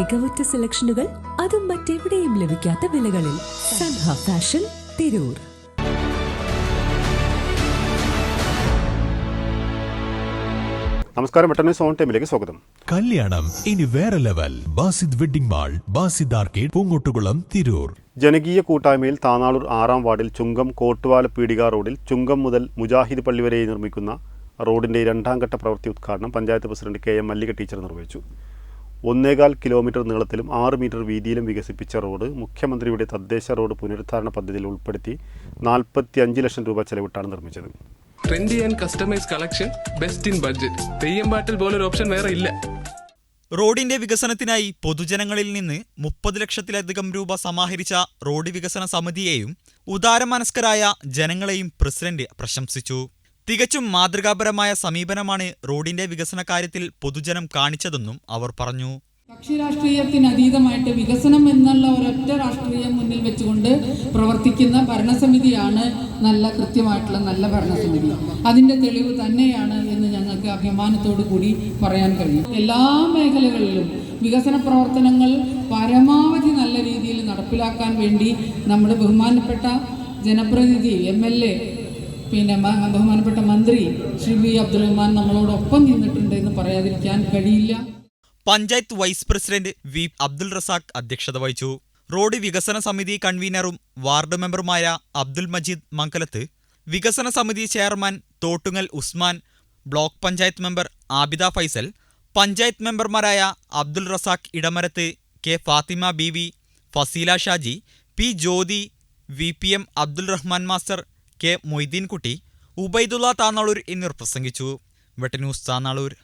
മികവുറ്റ സെലക്ഷനുകൾ അതും മറ്റെവിടെയും ലഭിക്കാത്ത വിലകളിൽ സൻഹ ഫാഷൻ തിരൂർ. നമസ്കാരം പെട്ടെന്ന് സോൺ ടൈമിലേക്ക് സ്വാഗതം. കല്യാണം ഇനി വേറെ level. Basid wedding mall Basid arcade Poongottukulam Tirur. ജനകീയ കൂട്ടായ്മയിൽ താനാളൂർ ആറാം വാർഡിൽ ചുങ്കം കോട്ടുവാല പീടിക റോഡിൽ ചുങ്കം മുതൽ മുജാഹിദ് പള്ളി വരെ നിർമ്മിക്കുന്ന റോഡിന്റെ രണ്ടാം ഘട്ട പ്രവൃത്തി ഉദ്ഘാടനം panchayat president K M Mallika teacher നിർവഹിച്ചു. ഒന്നേകാൽ കിലോമീറ്റർ നീളത്തിലും ആറ് മീറ്റർ വീതിയിലും വികസിപ്പിച്ച റോഡ് മുഖ്യമന്ത്രിയുടെ തദ്ദേശ റോഡ് പുനരുദ്ധാരണ പദ്ധതിയിൽ ഉൾപ്പെടുത്തി നാൽപ്പത്തി അഞ്ച് ലക്ഷം രൂപ ചെലവിട്ടാണ് നിർമ്മിച്ചത്. Trendy and customise collection best in budget Theyyam പാട്ടിൽ പോലൊരു ഓപ്ഷൻ വേറെ ഇല്ല. റോഡിന്റെ വികസനത്തിനായി പൊതുജനങ്ങളിൽ നിന്ന് മുപ്പത് ലക്ഷത്തിലധികം രൂപ സമാഹരിച്ച റോഡ് വികസന സമിതിയെയും ഉദാരമനസ്കരായ ജനങ്ങളെയും പ്രസിഡന്റ് പ്രശംസിച്ചു. തികച്ചും മാതൃകാപരമായ സമീപനമാണ് റോഡിന്റെ വികസന കാര്യത്തിൽ പൊതുജനം കാണിച്ചതെന്നും അവർ പറഞ്ഞു. കക്ഷി രാഷ്ട്രീയത്തിന് അതീതമായിട്ട് വികസനം എന്നുള്ള ഒരൊറ്റ രാഷ്ട്രീയം മുന്നിൽ വെച്ചുകൊണ്ട് പ്രവർത്തിക്കുന്ന ഭരണസമിതിയാണ് നല്ല കൃത്യമായിട്ടുള്ള നല്ല ഭരണസമിതി. അതിന്റെ തെളിവ് തന്നെയാണ് എന്ന് ഞങ്ങൾക്ക് അഭിമാനത്തോടു കൂടി പറയാൻ കഴിയും. എല്ലാ മേഖലകളിലും വികസന പ്രവർത്തനങ്ങൾ പരമാവധി നല്ല രീതിയിൽ നടപ്പിലാക്കാൻ വേണ്ടി നമ്മുടെ ബഹുമാനപ്പെട്ട ജനപ്രതിനിധി എം എൽ എ പിന്നെ ബഹുമാനപ്പെട്ട മന്ത്രി ശ്രീ വി അബ്ദുൾ റഹ്മാൻ നമ്മളോടൊപ്പം നിന്നിട്ടുണ്ട് എന്ന് പറയാതിരിക്കാൻ കഴിയില്ല. Panchayat vice president V Abdul Razak അധ്യക്ഷത വഹിച്ചു. റോഡ് വികസന സമിതി കൺവീനറും വാർഡ് മെമ്പറുമായ അബ്ദുൽ മജീദ് മംഗലത്ത് വികസന സമിതി chairman Thottungal Usman block panchayat member Abida Faisal panchayat മെമ്പർമാരായ Abdul Razak Edamarath K Fathima B V Faseela Shaji P Jyothi V P M Abdul Rahman master K Moideenkutty Ubaidulla Tanalur എന്നിവർ പ്രസംഗിച്ചു. വെട്ടന്യൂസ് താന്നാളൂർ.